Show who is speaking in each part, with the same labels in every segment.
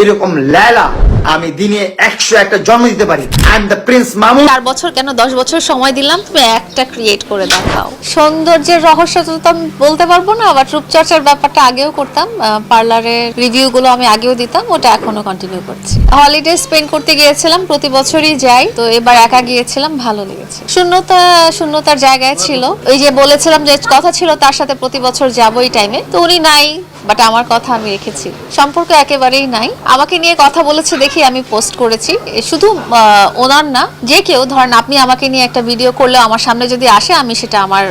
Speaker 1: এরকম লেলা আমি দিনে একশো একটা জন্ম দিতে পারি। I am the prince Mamun
Speaker 2: চার বছর কেন দশ বছর সময় দিলাম? তুমি একটা ক্রিয়েট করে দেখাও। সৌন্দর্যের রহস্য তো তো আমি বলতে পারব না আবার রূপচর্চার ব্যাপারটা আগেও করতাম। পার্লারের রিভিউ গুলো আমি আগেও দিতাম ওটা এখনও কন্টিনিউ করছি। হলিডে স্পেন্ড করতে গিয়েছিলাম প্রতি বছরই যাই। তো এবার একা গিয়েছিলাম ভালো লেগেছে। শূন্যতা শূন্যতার জায়গায় ছিল। ওই যে বলেছিলাম যে কথা ছিল তার সাথে প্রতি বছর যাব এই টাইমে তো উনি নাই বাট আমার কথা আমি রেখেছি। সম্পর্ক একেবারেই নাই। আমাকে নিয়ে কথা বলেছে দেখি আমি পোস্ট করেছি। শুধু ওনার না, যে কেউ, ধরেন আপনি আমাকে নিয়ে একটা ভিডিও করলে আমার সামনে যদি আসে, আমি সেটা আমার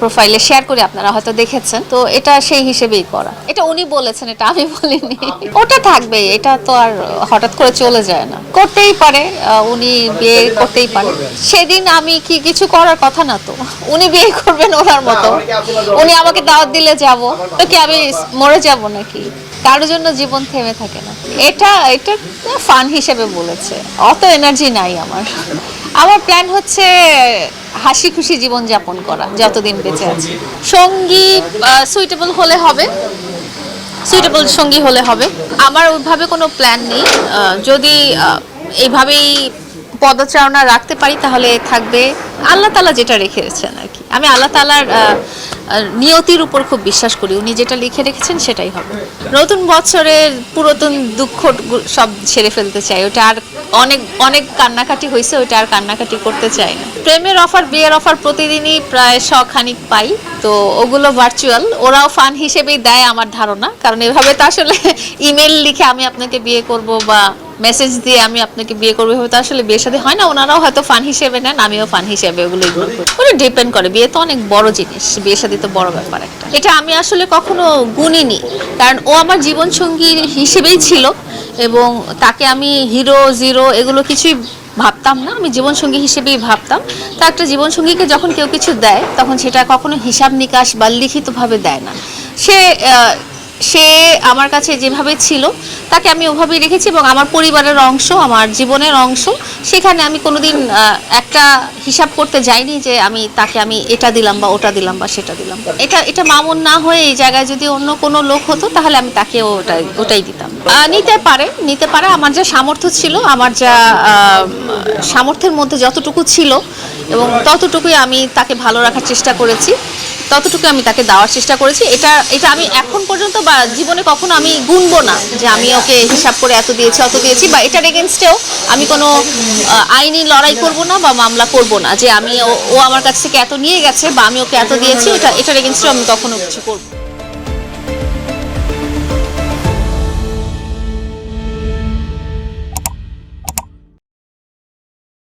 Speaker 2: প্রোফাইলে শেয়ার করি, আপনারা হয়তো দেখেছেন। তো এটা সেই হিসেবেই করা। এটা উনি বলেছেন, এটা আমি বলিনি। ওটা থাকবে এটা তো আর হঠাৎ করে চলে যায় না। করতেই পারে উনি বিয়ে করতেই পারে। সেদিন আমি কি কিছু করার কথা না তো। উনি বিয়ে করবেন ওনার মতো। উনি আমাকে দাওয়াত দিলে যাব। তো কি আমি মরে যাব নাকি? কারোর জন্য জীবন থেমে থাকে না। এটা এটা ফান হিসেবে বলেছে। অত এনার্জি নাই আমার। আমার প্ল্যান হচ্ছে হাসি খুশি জীবন যাপন করা, যতদিন বেঁচে আছি। সঙ্গী সুইটেবল হলে হবে। সুইটেবল সঙ্গী হলে হবে। আমার ওইভাবে কোনো প্ল্যান নেই। যদি এইভাবেই পদচারণা রাখতে পারি, তাহলে থাকবে আল্লাহ তালা যেটা রেখেছেন আর কি। আমি আল্লাহ তালার নিয়তির উপর খুব বিশ্বাস করি, উনি যেটা লিখে রেখেছেন সেটাই হবে। নতুন বছরের পুরাতন দুঃখ সব ছেড়ে ফেলতে চাই, ওটা আর অনেক অনেক কান্নাকাটি হয়েছে, ওটা আর কান্নাকাটি করতে চাই না। প্রেমের অফার, বিয়ের অফার প্রতিদিনই প্রায় শখানিক পাই, তো ওগুলো ভার্চুয়াল ওরাও ফান হিসেবেই দেয় আমার ধারণা, কারণ এভাবে তো আসলে ইমেল লিখে আমি আপনাকে বিয়ে করব বা মেসেজ দিয়ে আমি আপনাকে বিয়ে করব, এভাবে তো আসলে বিয়ের সাথে হয় না। ওনারাও হয়তো ফান হিসেবে নেন, আমিও ফান হিসেবে ওগুলো ওটা ডিপেন্ড করে, বিয়ে তো অনেক বড় জিনিস, বিয়ের সাথে তো বড় ব্যাপার একটা। এটা আমি আসলে কখনো গুনিনি, কারণ ও আমার জীবন সঙ্গী হিসেবেই ছিল, এবং তাকে আমি হিরো জিরো এগুলো কিছুই ভাবতাম না, আমি জীবনসঙ্গী হিসেবেই ভাবতাম। তা একটা জীবনসঙ্গীকে যখন কেউ কিছু দেয়, তখন সেটা কখনো হিসাব নিকাশ বা লিখিতভাবে দেয় না। সে সে আমার কাছে যেভাবে ছিল, তাকে আমি ওভাবেই রেখেছি এবং আমার পরিবারের অংশ, আমার জীবনের অংশ, সেখানে আমি কোনোদিন একটা হিসাব করতে যাইনি যে আমি তাকে আমি এটা দিলাম বা ওটা দিলাম বা সেটা দিলাম। এটা এটা মামুন না হয়ে এই জায়গায় যদি অন্য কোনো লোক হতো, তাহলে আমি তাকে ওটাই ওটাই দিতাম। নিতে পারে নিতে পারে, আমার যা সামর্থ্য ছিল, আমার যা সামর্থ্যের মধ্যে যতটুকু ছিল এবং ততটুকুই আমি তাকে ভালো রাখার চেষ্টা করেছি। ততটুকু আমি তাকে দেওয়ার চেষ্টা করেছি এটা এটা আমি এখন পর্যন্ত বা জীবনে কখনো আমি গুনবো না যে আমি ওকে হিসাব করে এত দিয়েছি, অত দিয়েছি বা এটার এগেনস্টেও আমি কোনো আইনি লড়াই করব না বা মামলা করব না যে আমি ও- আমার কাছ থেকে এত নিয়ে গেছে বা আমি ওকে এত দিয়েছি, এটা, এটার এগেনস্টেও আমি কখনো কিছু করব।